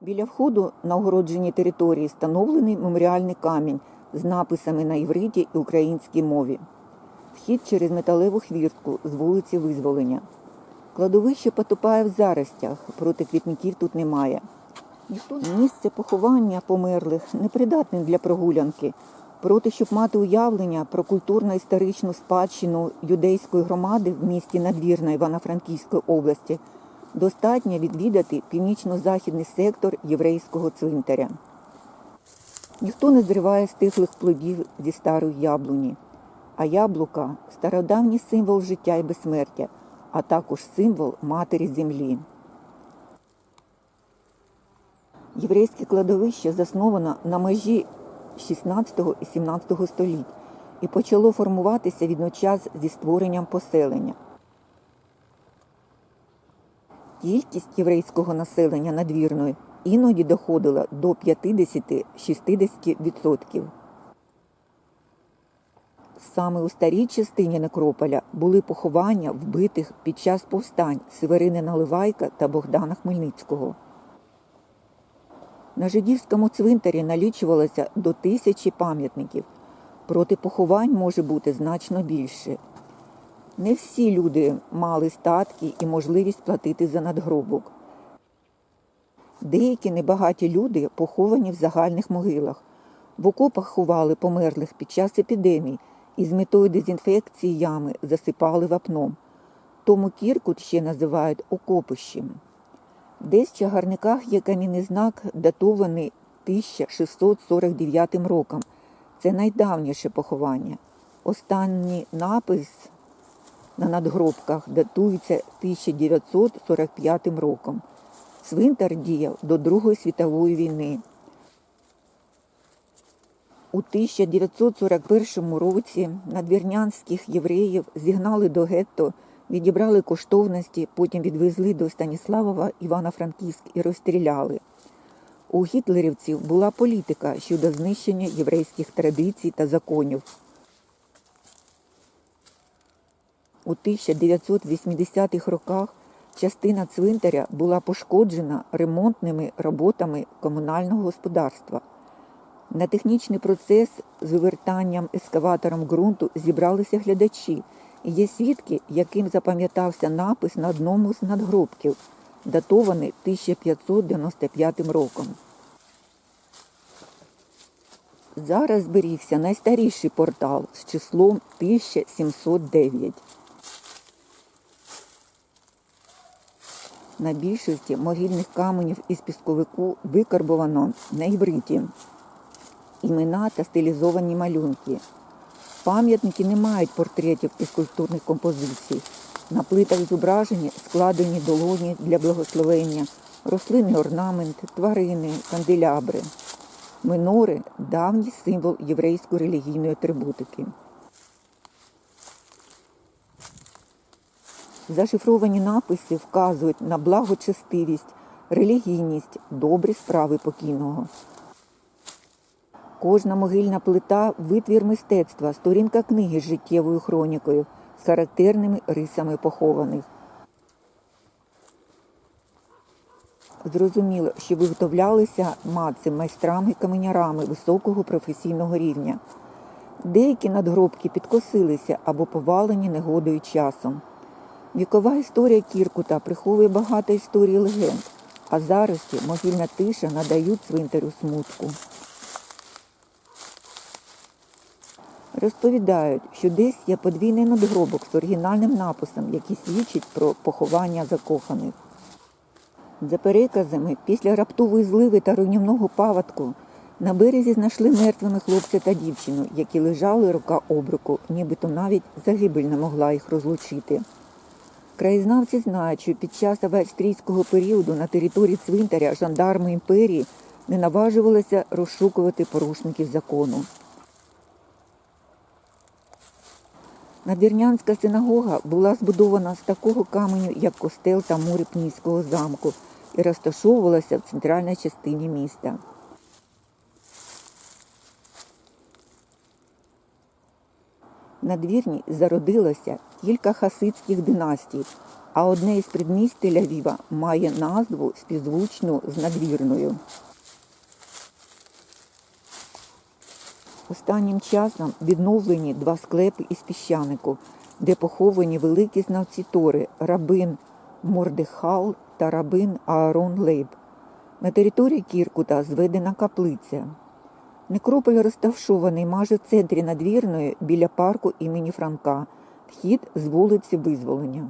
Біля входу на огороджені території встановлений меморіальний камінь з написами на івриті і українській мові. Вхід через металеву хвіртку з вулиці Визволення. Кладовище потопає в заростях, проти квітників тут немає. Місце поховання померлих непридатне для прогулянки. Проте, щоб мати уявлення про культурно-історичну спадщину юдейської громади в місті Надвірна Івано-Франківської області, достатньо відвідати північно-західний сектор єврейського цвинтаря. Ніхто не зриває стиглих плодів зі старої яблуні, а яблука стародавній символ життя і безсмертя, а також символ матері землі. Єврейське кладовище засновано на межі 16 і 17 століть і почало формуватися відночас зі створенням поселення. Кількість єврейського населення надвірної іноді доходила до 50-60%. Саме у старій частині некрополя були поховання вбитих під час повстань Северини Наливайка та Богдана Хмельницького. На жидівському цвинтарі налічувалося до тисячі пам'ятників, проти поховань може бути значно більше. Не всі люди мали статки і можливість платити за надгробок. Деякі небагаті люди поховані в загальних могилах. В окопах ховали померлих під час епідемій і з метою дезінфекції ями засипали вапном. Тому Кіркут ще називають окопищем. Десь в чагарниках є камінний знак, датований 1649 роком. Це найдавніше поховання. Останній напис на надгробках датується 1945 роком. Цвинтар діяв до Другої світової війни. У 1941 році надвірнянських євреїв зігнали до гетто, відібрали коштовності, потім відвезли до Станіславова Івано-Франківськ і розстріляли. У гітлерівців була політика щодо знищення єврейських традицій та законів. У 1980-х роках частина цвинтаря була пошкоджена ремонтними роботами комунального господарства. На технічний процес з вивертанням ескаватором ґрунту зібралися глядачі. Є свідки, яким запам'ятався напис на одному з надгробків, датований 1595 роком. Зараз зберігся найстаріший портал з числом 1709. На більшості могильних каменів із пісковику викарбовано на івриті імена та стилізовані малюнки. Пам'ятники не мають портретів і скульптурних композицій. На плитах зображені складені долоні для благословення, рослинний орнамент, тварини, канделябри. Минори давній символ єврейської релігійної атрибутики. Зашифровані написи вказують на благочестивість, релігійність, добрі справи покійного. Кожна могильна плита витвір мистецтва, сторінка книги з життєвою хронікою, з характерними рисами похованих. Зрозуміло, що виготовлялися маці майстрами-каменярами високого професійного рівня. Деякі надгробки підкосилися або повалені негодою часом. Вікова історія Кіркута приховує багато історій легенд, а зарості могильна тиша надають цвинтарю смутку. Розповідають, що десь є подвійний надгробок з оригінальним написом, який свідчить про поховання закоханих. За переказами, після раптової зливи та руйнівного паводку на березі знайшли мертвими хлопця та дівчину, які лежали рука об руку, нібито навіть загибель не могла їх розлучити. Краєзнавці знають, що під час австрійського періоду на території цвинтаря жандарми імперії не наважувалися розшукувати порушників закону. Надвірнянська синагога була збудована з такого каменю, як костел та мури Пніського замку, і розташовувалася в центральній частині міста. На двірні зародилося кілька хасидських династій, а одне із предмість Тель-Авіва має назву співзвучну з надвірною. Останнім часом відновлені два склепи із піщанику, де поховані великі знавці Тори рабин Мордехал та рабин Аарон Лейб. На території Кіркута зведена каплиця. Некрополь розташований майже в центрі надвірної біля парку імені Франка, вхід з вулиці Визволення.